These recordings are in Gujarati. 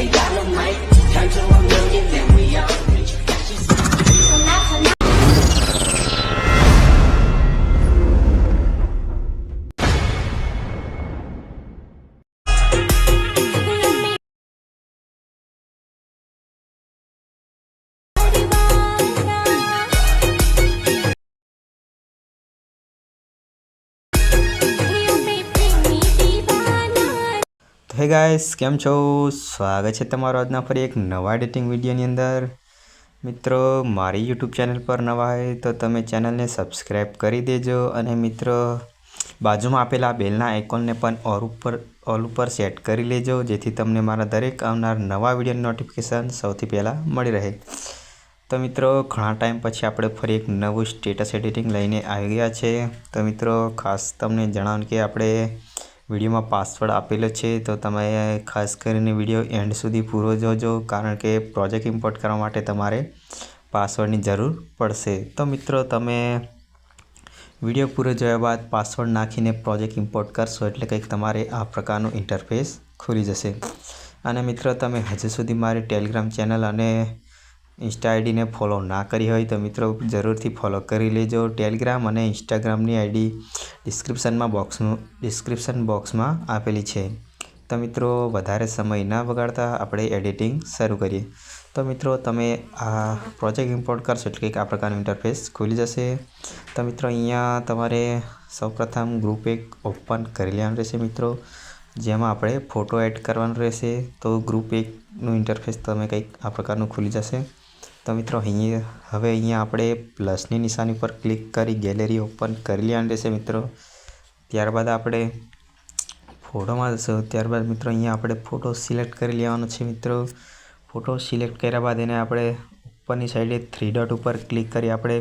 They dynamite, turn to a million, then we are. Hey guys કેમ છો? સ્વાગત છે તમારો આજના ફરી એક નવા એડિટિંગ વિડીયોની અંદર. મિત્રો, મારી યુટ્યુબ ચેનલ પર નવા હોય તો તમે ચેનલને સબસ્ક્રાઈબ કરી દેજો અને મિત્રો, બાજુમાં આપેલા બેલના આઇકોનને પણ ઓર ઉપર ઓલ ઉપર સેટ કરી લેજો, જેથી તમને મારા દરેક આવનાર નવા વિડીયોની નોટિફિકેશન સૌથી પહેલાં મળી રહે. તો મિત્રો, ઘણા ટાઈમ પછી આપણે ફરી એક નવું સ્ટેટસ એડિટિંગ લઈને આવી ગયા છે. તો મિત્રો, ખાસ તમને જણાવું કે આપણે વિડીયોમાં પાસવર્ડ આપેલો છે, તો તમે ખાસ કરીને વીડિયો એન્ડ સુધી પૂરો જોજો, કારણ કે પ્રોજેક્ટ ઇમ્પોર્ટ કરવા માટે તમારે પાસવર્ડની જરૂર પડશે. તો મિત્રો, તમે વીડિયો પૂરો જોયા બાદ પાસવર્ડ નાખીને પ્રોજેક્ટ ઇમ્પોર્ટ કરશો, એટલે કંઈક તમારે આ પ્રકારનું ઇન્ટરફેસ ખુલી જશે. અને મિત્રો, તમે હજુ સુધી મારી ટેલિગ્રામ ચેનલ અને ઇન્સ્ટા આઈડીને ફોલો ના કરી હોય તો મિત્રો જરૂરથી ફોલો કરી લેજો. ટેલિગ્રામ અને ઇન્સ્ટાગ્રામની આઈડી ડિસ્ક્રિપ્શનમાં બોક્સનું, ડિસ્ક્રિપ્શન બોક્સમાં આપેલી છે. તો મિત્રો, વધારે સમય ના બગાડતા આપણે એડિટિંગ શરૂ કરીએ. તો મિત્રો, તમે આ પ્રોજેક્ટ ઇમ્પોર્ટ કરશો એટલે કંઈક આ પ્રકારનું ઇન્ટરફેસ ખુલી જશે. તો મિત્રો, અહીંયા તમારે સૌપ્રથમ ગ્રુપ એક ઓપન કરી લેવાનું રહેશે મિત્રો. જેમાં આપણે ફોટો એડ કરવાનો રહેશે. તો ગ્રુપ એકનું ઇન્ટરફેસ તમે કંઈક આ પ્રકારનું ખુલી જશે. તો મિત્રો અહીંયા હવે અહીંયા આપણે પ્લસની નિશાની પર ક્લિક કરી ગેલેરી ઓપન કરી લેવાની રહેશે મિત્રો. ત્યારબાદ આપણે ફોટોમાં જશો. ત્યારબાદ મિત્રો, અહીંયા આપણે ફોટો સિલેક્ટ કરી લેવાનો છે મિત્રો. ફોટો સિલેક્ટ કર્યા બાદ એને આપણે ઉપરની સાઈડે થ્રી ડોટ ઉપર ક્લિક કરી આપણે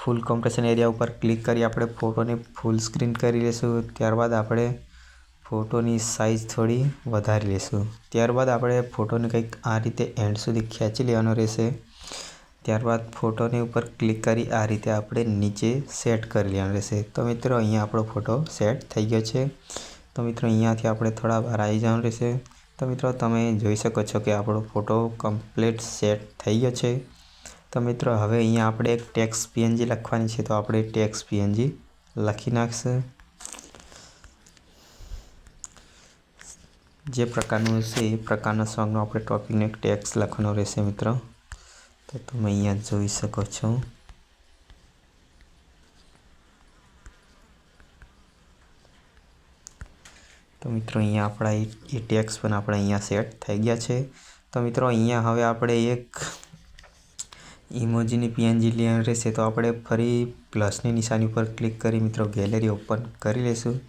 ફૂલ કોમ્પ્રેશન એરિયા ઉપર ક્લિક કરી આપણે ફોટોને ફૂલ સ્ક્રીન કરી લઈશું ત્યારબાદ આપણે ફોટોની સાઇઝ થોડી વધારી લઈશું ત્યારબાદ આપણે ફોટોને કંઈક આ રીતે એન્ડ સુધી ખેંચી લેવાનો રહેશે. ત્યારબાદ ફોટોની ઉપર ક્લિક કરી આ રીતે આપણે નીચે સેટ કરી લેવાનું રહેશે. તો મિત્રો, અહીંયા આપણો ફોટો સેટ થઈ ગયો છે. તો મિત્રો, અહીંયાથી આપણે થોડા બહાર આવી જવાનું રહેશે. તો મિત્રો, તમે જોઈ શકો છો કે આપણો ફોટો કમ્પ્લીટ સેટ થઈ ગયો છે. તો મિત્રો, હવે અહીંયા આપણે એક ટેક્સ પીએનજી લખવાની છે, તો આપણે ટેક્સ પીએનજી લખી નાખશે. જે પ્રકારનું છે એ પ્રકારના સોંગનો આપણે ટોપિકને ટેક્સ લખવાનો રહેશે, મિત્રો. તો તમે અહીંયા જોઈ શકો છો. તો મિત્રો, અહીંયા આપણા એ ટેક્સ પણ આપણે અહીંયા સેટ થઈ ગયા છે. તો મિત્રો, અહીંયા હવે આપણે એક ઇમોજીની પીએનજી લેવાની રહેશે. તો આપણે ફરી પ્લસની નિશાની ઉપર ક્લિક કરી મિત્રો, ગેલેરી ઓપન કરી લઈશું.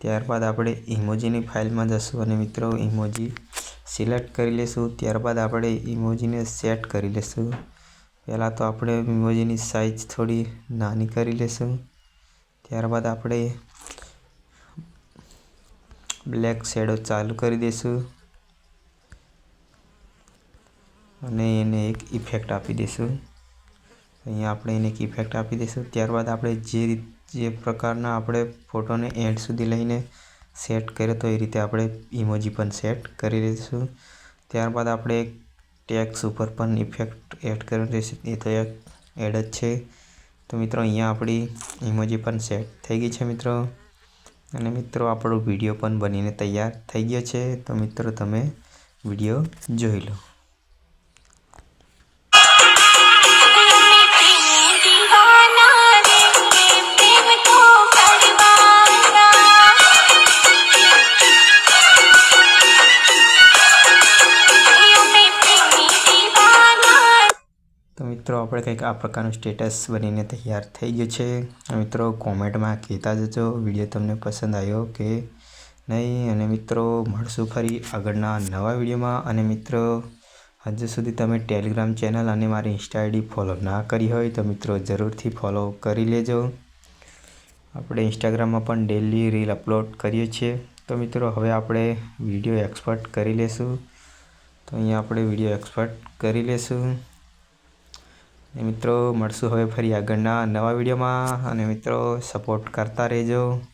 ત્યારબાદ આપણે ઇમોજીની ફાઇલમાં જશું. અને મિત્રો, ઇમોજી સિલેક્ટ કરી લઈશું ત્યારબાદ આપણે ઇમોજીને સેટ કરી લઈશું પહેલાં તો આપણે ઇમોજીની સાઇઝ થોડી નાની કરી લઈશું ત્યારબાદ આપણે બ્લેક શેડો ચાલુ કરી દઈશું અને એને એક ઇફેક્ટ આપી દઈશું અહીંયા આપણે એને એક ઇફેક્ટ આપી દઈશું ત્યારબાદ આપણે જે જે પ્રકારના આપણે ફોટોને એન્ડ સુધી લઈને સેટ કર્યો તો એ રીતે આપણે ઇમોજી પણ સેટ કરી લઈશું. ત્યારબાદ આપણે એક ટેક્સ ઉપર પણ ઇફેક્ટ એડ કરવાનું રહેશે એ તો એક એડ જ છે. તો મિત્રો, અહીંયા આપણી ઇમોજી પણ સેટ થઈ ગઈ છે મિત્રો. અને મિત્રો, આપણો વીડિયો પણ બનીને તૈયાર થઈ ગયો છે. તો મિત્રો, તમે વીડિયો જોઈ લો. તો મિત્રો, આપણે કંઈક આ પ્રકારનું સ્ટેટસ બનીને તૈયાર થઈ ગયું છે. મિત્રો, કોમેન્ટમાં કહેતા જજો. વીડિયો તમને પસંદ આવ્યો કે નહીં? અને મિત્રો, મળશું ફરી આગળના નવા વિડીયોમાં. અને મિત્રો, હજુ સુધી તમે ટેલિગ્રામ ચેનલ અને મારી ઇન્સ્ટા આઈડી ફોલો ના કરી હોય તો મિત્રો, જરૂરથી ફોલો કરી લેજો. આપણે ઇન્સ્ટાગ્રામમાં પણ ડેલી રીલ અપલોડ કરીએ છીએ. તો મિત્રો, હવે આપણે વીડિયો એક્સપર્ટ કરી લેશું. તો અહીંયા આપણે વીડિયો એક્સપર્ટ કરી લેશું. અને મિત્રો મળશું હવે ફરી આગળના નવા વિડીયોમાં. અને મિત્રો સપોર્ટ કરતા રહેજો.